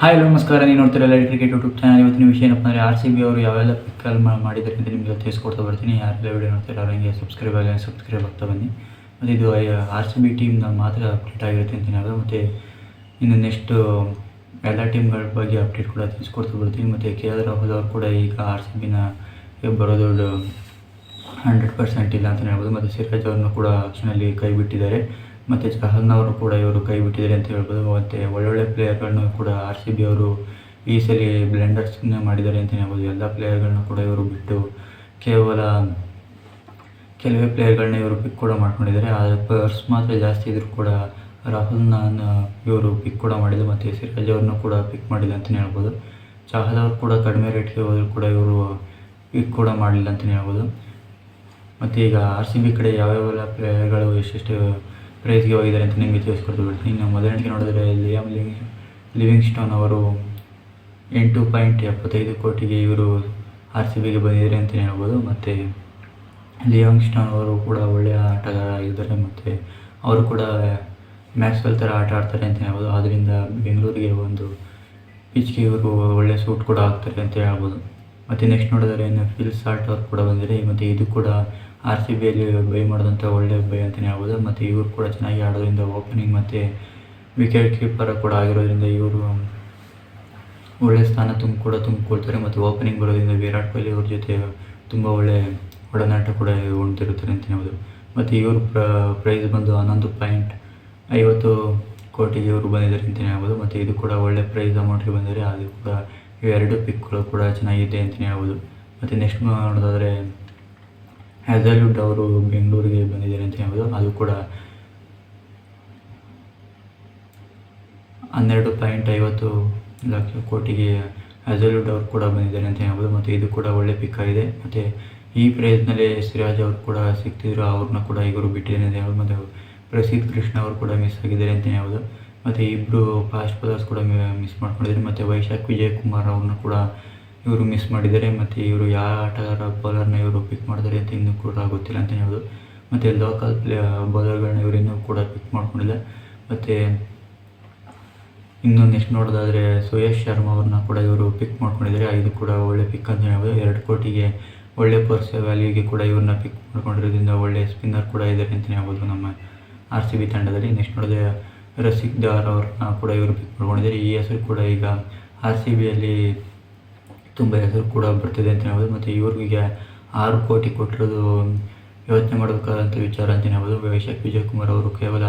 Hi ನಮಸ್ಕಾರ, ನೀವು ನೋಡ್ತೀರ ಎಲ್ಲ ಕ್ರಿಕೆಟ್ ಯೂಟ್ಯೂಬ್ ಚಾನಲ್ ಇವತ್ತಿನ ವಿಷಯ ಏನಪ್ಪ ಅಂದರೆ ಆರ್ ಸಿ ಬಿ ಅವರು ಯಾವೆಲ್ಲ ಪಿಕ್ಕಲ್ ಮಾಡಿದ್ದಾರೆ ಅಂತ ನಿಮಗೆ ತಿಳಿಸ್ಕೊಡ್ತಾ ಬರ್ತೀನಿ. ಯಾರು ವಿಡಿಯೋ ನೋಡ್ತಾರೆ ಅವ್ರು ಸಬ್ಸ್ಕ್ರೈಬ್ ಆಗಿ ಸಬ್ಸ್ಕ್ರೈಬ್ ಆಗ್ತಾ ಬನ್ನಿ. ಮತ್ತು ಇದು ಆರ್ ಸಿ ಬಿ ಟೀಮ್ನ ಮಾತ್ರ ಅಪ್ಡೇಟ್ ಆಗಿರುತ್ತೆ ಅಂತ ನಾವು ಮತ್ತು ಇನ್ನು ನೆಕ್ಸ್ಟ್ ಎಲ್ಲ ಟೀಮ್ಗಳ ಬಗ್ಗೆ ಅಪ್ಡೇಟ್ ಕೂಡ ತಿಳಿಸ್ಕೊಡ್ತಾ ಬರ್ತೀನಿ. ಮತ್ತು ಕೆ ಎಲ್ ರಾಹುಲ್ ಅವರು ಕೂಡ ಈಗ ಆರ್ ಸಿ ಬಿನ ಬರೋದು ಹಂಡ್ರೆಡ್ ಪರ್ಸೆಂಟ್ ಇಲ್ಲ ಅಂತಲೇ ಹೇಳ್ಬೋದು. ಮತ್ತು ಸಿರಾಜ್ ಅವ್ರನ್ನು ಕೂಡ ಆಪ್ಷನಲ್ಲಿ ಕೈ ಬಿಟ್ಟಿದ್ದಾರೆ. ಮತ್ತು ಚಹಲ್ನ ಅವರು ಕೂಡ ಇವರು ಕೈ ಬಿಟ್ಟಿದ್ದಾರೆ ಅಂತ ಹೇಳ್ಬೋದು. ಮತ್ತು ಒಳ್ಳೊಳ್ಳೆ ಪ್ಲೇಯರ್ಗಳನ್ನು ಕೂಡ ಆರ್ ಸಿ ಬಿ ಅವರು ಈ ಸಲ ಬ್ಲೆಂಡರ್ಸ್ನ ಮಾಡಿದ್ದಾರೆ ಅಂತಲೇ ಹೇಳ್ಬೋದು. ಎಲ್ಲ ಪ್ಲೇಯರ್ಗಳನ್ನ ಕೂಡ ಇವರು ಬಿಟ್ಟು ಕೇವಲ ಕೆಲವೇ ಪ್ಲೇಯರ್ಗಳನ್ನ ಇವರು ಪಿಕ್ ಕೂಡ ಮಾಡ್ಕೊಂಡಿದ್ದಾರೆ. ಆ ಪರ್ಸ್ ಮಾತ್ರ ಜಾಸ್ತಿ ಇದ್ರೂ ಕೂಡ ರಾಹುಲ್ನ ಇವರು ಪಿಕ್ ಕೂಡ ಮಾಡಿದ್ರು ಮತ್ತು ಸಿರಾಜ್ ಅವ್ರನ್ನ ಕೂಡ ಪಿಕ್ ಮಾಡಿಲ್ಲ ಅಂತಲೇ ಹೇಳ್ಬೋದು. ಚಹಲ್ ಅವರು ಕೂಡ ಕಡಿಮೆ ರೇಟ್ಗೆ ಹೋದರೂ ಕೂಡ ಇವರು ಪಿಕ್ ಕೂಡ ಮಾಡಲಿಲ್ಲ ಅಂತಲೇ ಹೇಳ್ಬೋದು. ಮತ್ತು ಈಗ ಆರ್ ಸಿ ಬಿ ಕಡೆ ಯಾವ್ಯಾವೆಲ್ಲ ಪ್ಲೇಯರ್ಗಳು ಎಷ್ಟೆಷ್ಟು ಪ್ರೈಸ್ಗೆ ಹೋಗಿದ್ದಾರೆ ಅಂತ ನಿಮಗೆ ತಿಳಿಸ್ಕೊಡ್ತೀವಿ ಬಿಡ್ತೀನಿ ಇನ್ನು ಮೊದಲನೇಗೆ ನೋಡಿದ್ರೆ ಲಿಯಾಮ್ ಲಿವಿಂಗ್ ಸ್ಟೋನ್ ಅವರು ಎಂಟು ಪಾಯಿಂಟ್ ಎಪ್ಪತ್ತೈದು ಕೋಟಿಗೆ ಇವರು ಆರ್ ಸಿ ಬಿಗೆ ಬಂದಿದ್ದಾರೆ ಅಂತಲೇ ಹೇಳ್ಬೋದು. ಮತ್ತು ಲಿಯಾಂಗ್ ಸ್ಟೋನ್ ಅವರು ಕೂಡ ಒಳ್ಳೆಯ ಆಟಗಾರ ಆಗಿದ್ದಾರೆ ಮತ್ತು ಅವರು ಕೂಡ ಮ್ಯಾಕ್ಸ್ವೆಲ್ ಥರ ಆಟ ಆಡ್ತಾರೆ ಅಂತ ಹೇಳ್ಬೋದು. ಆದ್ದರಿಂದ ಬೆಂಗಳೂರಿಗೆ ಒಂದು ಪಿಚ್ಗೆ ಇವರು ಒಳ್ಳೆಯ ಸೂಟ್ ಕೂಡ ಆಗ್ತಾರೆ ಅಂತ ಹೇಳ್ಬೋದು. ಮತ್ತು ನೆಕ್ಸ್ಟ್ ನೋಡಿದರೆ ಇನ್ನು ಫಿಲ್ ಸಾಲ್ಟ್ ಅವರು ಕೂಡ ಬಂದಿದೆ ಮತ್ತು ಇದು ಕೂಡ ಆರ್ ಸಿ ಬಿಯಲ್ಲಿ ಬೈ ಮಾಡಿದಂಥ ಒಳ್ಳೆ ಬೈ ಅಂತಲೇ ಹೇಳ್ಬೋದು. ಮತ್ತು ಇವರು ಕೂಡ ಚೆನ್ನಾಗಿ ಆಡೋದ್ರಿಂದ ಓಪನಿಂಗ್ ಮತ್ತು ವಿಕೆಟ್ ಕೀಪರ್ ಕೂಡ ಆಗಿರೋದ್ರಿಂದ ಇವರು ಒಳ್ಳೆ ಸ್ಥಾನ ತುಂಬ ಕೂಡ ತುಂಬಿಕೊಳ್ತಾರೆ. ಮತ್ತು ಓಪನಿಂಗ್ ಬರೋದ್ರಿಂದ ವಿರಾಟ್ ಕೊಹ್ಲಿ ಅವ್ರ ಜೊತೆ ತುಂಬ ಒಳ್ಳೆ ಒಡನಾಟ ಕೂಡ ಹೊಂದಿರುತ್ತಾರೆ ಅಂತಲೇ ಹೇಳ್ಬೋದು. ಮತ್ತು ಇವರು ಪ್ರೈಸ್ ಬಂದು ಹನ್ನೊಂದು ಪಾಯಿಂಟ್ ಐವತ್ತು ಕೋಟಿಗೆ ಇವರು ಬಂದಿದ್ದಾರೆ ಅಂತಲೇ ಹೇಳ್ಬೋದು. ಮತ್ತು ಇದು ಕೂಡ ಒಳ್ಳೆ ಪ್ರೈಸ್ ಅಮೌಂಟ್ಗೆ ಬಂದಿದ್ದಾರೆ ಅದು ಕೂಡ ಇವೆರಡು ಪಿಕ್ಗಳು ಕೂಡ ಚೆನ್ನಾಗಿದೆ ಅಂತಲೇ ಹೇಳ್ಬೋದು. ಮತ್ತು ನೆಕ್ಸ್ಟ್ ನೋಡೋದಾದರೆ ಹ್ಯಾಸಲ್ವುಡ್ ಅವರು ಬೆಂಗಳೂರಿಗೆ ಬಂದಿದ್ದಾರೆ ಅಂತ ಹೇಳ್ಬೋದು. ಅದು ಕೂಡ ಹನ್ನೆರಡು ಪಾಯಿಂಟ್ ಐವತ್ತು ಲಕ್ಷ ಕೋಟಿಗೆ ಹ್ಯಾಸಲ್ವುಡ್ ಅವರು ಕೂಡ ಬಂದಿದ್ದಾರೆ ಅಂತ ಹೇಳ್ಬೋದು. ಮತ್ತು ಇದು ಕೂಡ ಒಳ್ಳೆ ಪಿಕ್ ಆಗಿದೆ. ಮತ್ತು ಈ ಪ್ರೈಸ್ನಲ್ಲಿ ಸಿರಾಜ್ ಅವರು ಕೂಡ ಸಿಗ್ತಿದ್ರು ಅವ್ರನ್ನ ಕೂಡ ಇವರು ಬಿಟ್ಟಿದ್ದಾರೆ ಅಂತ ಹೇಳ್ಬೋದು. ಮತ್ತು ಪ್ರಸಿದ್ಧ ಕೃಷ್ಣ ಅವರು ಕೂಡ ಮಿಸ್ ಆಗಿದ್ದಾರೆ ಅಂತ ಹೇಳ್ಬೋದು. ಮತ್ತು ಇಬ್ಬರು ಫಾಸ್ಟ್ ಬೌಲರ್ಸ್ ಕೂಡ ಮಿಸ್ ಮಾಡ್ಕೊಂಡಿದ್ದಾರೆ. ಮತ್ತು ವೈಶಾಖ್ ವಿಜಯ್ ಕುಮಾರ್ ಅವ್ರನ್ನ ಕೂಡ ಇವರು ಮಿಸ್ ಮಾಡಿದ್ದಾರೆ, ಮತ್ತು ಇವರು ಯಾವ ಆಟಗಾರ ಬೌಲರ್ನ ಇವರು ಪಿಕ್ ಮಾಡ್ತಾರೆ ಅಂತ ಇನ್ನೂ ಕೂಡ ಗೊತ್ತಿಲ್ಲ ಅಂತಲೇ ಹೇಳ್ಬೋದು. ಮತ್ತು ಲೋಕಲ್ ಪ್ಲೇ ಬೌಲರ್ಗಳನ್ನ ಇವರು ಇನ್ನೂ ಕೂಡ ಪಿಕ್ ಮಾಡ್ಕೊಂಡಿಲ್ಲ. ಮತ್ತು ಇನ್ನು ನೆಕ್ಸ್ಟ್ ನೋಡೋದಾದರೆ ಸುಯೇಶ್ ಶರ್ಮಾ ಅವ್ರನ್ನ ಕೂಡ ಇವರು ಪಿಕ್ ಮಾಡ್ಕೊಂಡಿದ್ದಾರೆ. ಇದು ಕೂಡ ಒಳ್ಳೆ ಪಿಕ್ ಅಂತ ಹೇಳ್ಬೋದು. ಎರಡು ಕೋಟಿಗೆ ಒಳ್ಳೆ ಪರ್ಸ್ ವ್ಯಾಲ್ಯೂಗೆ ಕೂಡ ಇವ್ರನ್ನ ಪಿಕ್ ಮಾಡ್ಕೊಂಡಿರೋದ್ರಿಂದ ಒಳ್ಳೆ ಸ್ಪಿನ್ನರ್ ಕೂಡ ಇದ್ದಾರೆ ಅಂತಲೇ ಹೇಳ್ಬೋದು ನಮ್ಮ ಆರ್ ಸಿ ಬಿ ತಂಡದಲ್ಲಿ. ನೆಕ್ಸ್ಟ್ ನೋಡಿದ್ರೆ ರಸಿಕ್ ದಾರ್ ಅವ್ರನ್ನ ಕೂಡ ಇವರು ಪಿಕ್ ಮಾಡ್ಕೊಂಡಿದ್ದಾರೆ. ಈ ಹೆಸರು ಕೂಡ ಈಗ ಆರ್ ಸಿ ಬಿಯಲ್ಲಿ ತುಂಬ ಹೆಸರು ಕೂಡ ಬರ್ತಿದೆ ಅಂತ ಹೇಳ್ಬೋದು. ಮತ್ತು ಇವ್ರಿಗೆ ಆರು ಕೋಟಿ ಕೊಟ್ಟಿರೋದು ಯೋಚನೆ ಮಾಡಬೇಕಾದಂಥ ವಿಚಾರ ಅಂತಲೇ ಹೇಳ್ಬೋದು. ವೈಶಾಖ್ ವಿಜಯ್ ಕುಮಾರ್ ಅವರು ಕೇವಲ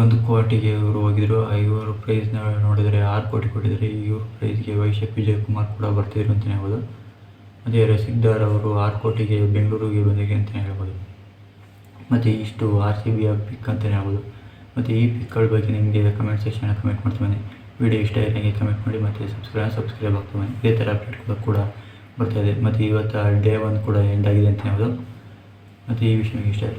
ಒಂದು ಕೋಟಿಗೆ ಇವರು ಹೋಗಿದ್ರು. ಇವರು ಪ್ರೈಸ್ನ ನೋಡಿದರೆ ಆರು ಕೋಟಿ ಕೊಟ್ಟಿದ್ದಾರೆ. ಇವ್ರ ಪ್ರೈಸ್ಗೆ ವೈಶಾಖ್ ವಿಜಯ್ ಕುಮಾರ್ ಕೂಡ ಬರ್ತಿದ್ರು ಅಂತಲೇ ಹೇಳ್ಬೋದು. ಮತ್ತು ರಸಿಕ್ದಾರ್ ಅವರು ಆರು ಕೋಟಿಗೆ ಬೆಂಗಳೂರಿಗೆ ಬಂದಿದೆ ಅಂತಲೇ ಹೇಳ್ಬೋದು. ಮತ್ತು ಇಷ್ಟು ಆರ್ ಸಿ ಬಿಯ ಪಿಕ್ ಅಂತಲೇ ಹೇಳ್ಬೋದು. ಮತ್ತು ಈ ಪಿಕ್ಗಳ ಬಗ್ಗೆ ನಿಮಗೆ ಕಮೆಂಟ್ ಸೆಕ್ಷನ್ ಕಮೆಂಟ್ ಮಾಡ್ತೀನಿ ವಿಡಿಯೋ ಇಷ್ಟ ಆಗಿ ಕಮೆಂಟ್ ಮಾಡಿ ಮತ್ತು ಸಬ್ಸ್ಕ್ರೈಬ್ ಸಬ್ಸ್ಕ್ರೈಬ್ ಆಗ್ತಾ ಬನ್ನಿ ಇದೇ ಥರ ಅಪ್ಡೇಟ್ಗಳು ಕೂಡ ಬರ್ತಾಯಿದೆ ಮತ್ತು ಇವತ್ತು ಡೇ ಒನ್ ಕೂಡ ಎಂಡ್ ಆಗಿದೆ ಅಂತ ಹೇಳೋದು ಮತ್ತು ಈ ವಿಷಯ ಇಷ್ಟ